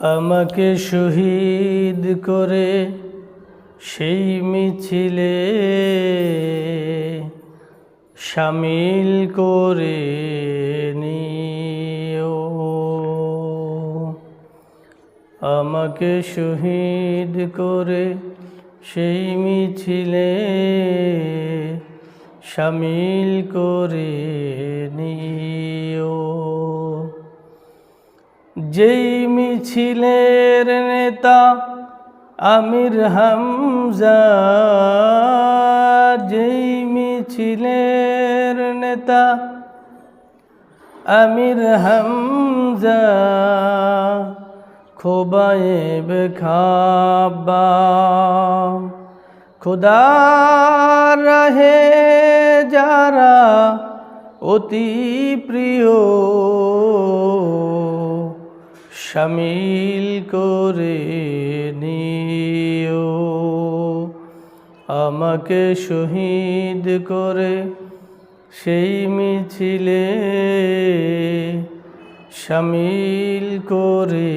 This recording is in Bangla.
আমাকে শহীদ করে সেই মিছিলে সামিল করে নিও। আমাকে শহীদ করে সেই মিছিলে সামিল করে নিও। যেই মিছিলের নেতা আমির হামজা, যেই মিছিলের নেতা আমির হামজা, খোবায়েব খাবা খুদা রহে যারা অতি প্রিয় শামিল করে নিও। আমাকে শহীদ করে সেই মিছিলে শামিল করে